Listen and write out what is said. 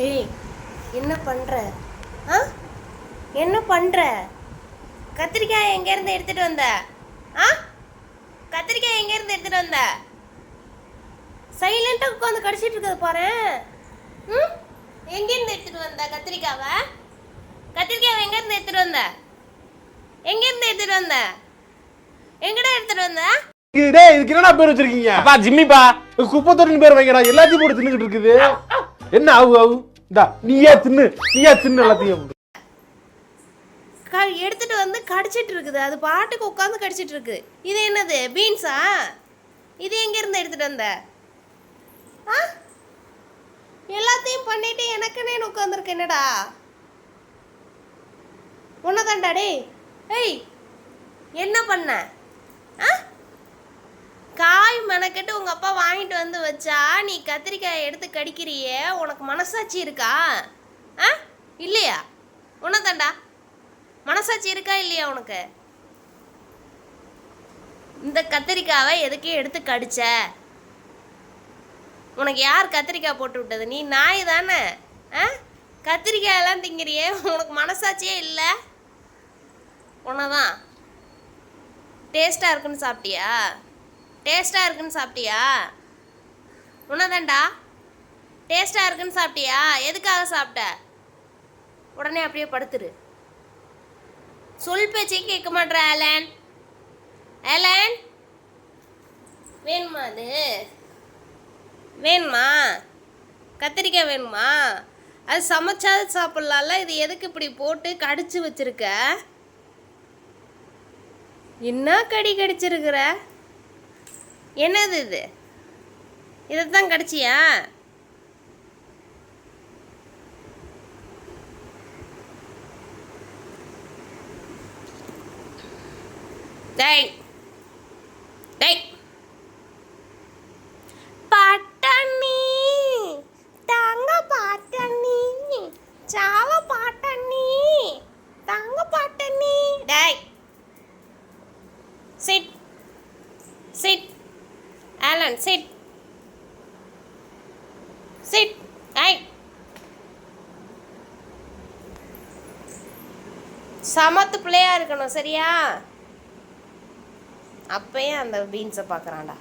டேய் என்ன பண்ற? ஆ? என்ன பண்ற? கத்திரிக்காய் எங்க இருந்து எடுத்துட்டு வந்த? ஆ? கத்திரிக்காய் எங்க இருந்து எடுத்துட்டு வந்த? சைலண்டா உட்காந்து கடிச்சிட்டு இருக்கிறது பாரு. ம்? எங்க இருந்து எடுத்துட்டு வந்த கத்திரிக்காவை? கத்திரிக்காவை எங்க இருந்து எடுத்துட்டு வந்த? எங்க இருந்து எடுத்துட்டு வந்த? எங்கடா எடுத்துட்டு வந்த? இது டேய் இதுக்கு என்னடா பேர் வச்சிருக்கீங்க? அப்பா ஜிம்மிப்பா. குப்பை தொட்டின்னு பேர் வைங்கடா. எல்லாத்தையும் போட்டு தின்னுகிட்டு இருக்குது. என்ன ஆகு ஆகு இந்தா நீயே தின்னு? நீயே தின்னு எல்லாத்தையும்? க எடுத்துட்டு வந்து கடிச்சிட்டு இருக்குது. அது பாட்டுக்கு உட்காந்து கடிச்சிட்டு இருக்கு. இது என்னது பீன்ஸா? இது எங்க இருந்து எடுத்துட்டு வந்த? ஆ? எல்லாத்தையும் பண்ணிட்டு எனக்குன்னு உட்காந்துருக்கு என்னடா? உன்னதாண்டா டேய். ஏய் என்ன பண்ண? ஆ? காய் மெனக்கெட்டு உங்கள் அப்பா வாங்கிட்டு வந்து வச்சா நீ கத்திரிக்காயை எடுத்து கடிக்கிறியே? உனக்கு மனசாட்சி இருக்கா? ஆ? இல்லையா? உன்னதாண்டா மனசாட்சி இருக்கா இல்லையா உனக்கு? இந்த கத்திரிக்காவை எதுக்கு எடுத்து கடிச்ச? உனக்கு யார் கத்திரிக்காய் போட்டு விட்டது? நீ நாய் தானே? ஆ? கத்திரிக்காயெல்லாம் திங்கிறியே? உனக்கு மனசாட்சியே இல்லை? உன்னதான் டேஸ்ட்டாக இருக்குன்னு சாப்பிட்டியா? டேஸ்ட்டாக இருக்குன்னு சாப்பிட்டியா? உன்னதாண்டா டேஸ்ட்டாக இருக்குன்னு சாப்பிட்டியா? எதுக்காக சாப்பிட்ட? உடனே அப்படியே படுத்துரு. சொல் பேச்சே கேட்க மாட்ற ஏலன். ஏலன். வேணுமா அது? வேணுமா? கத்திரிக்காய் வேணுமா? அது சமைச்சாது சாப்பிட்லாம்ல இது எதுக்கு இப்படி போட்டு கடிச்சு வச்சிருக்க? என்ன கடி கடிச்சிருக்கிற? என்னது இது? இதைத்தான் கிடச்சியா? டேய் டேய். on, sit. Sit. ஐ சமத்து பிள்ளையா இருக்கணும் சரியா அப்பயே அந்த பீன்ஸை பார்க்குறான்டா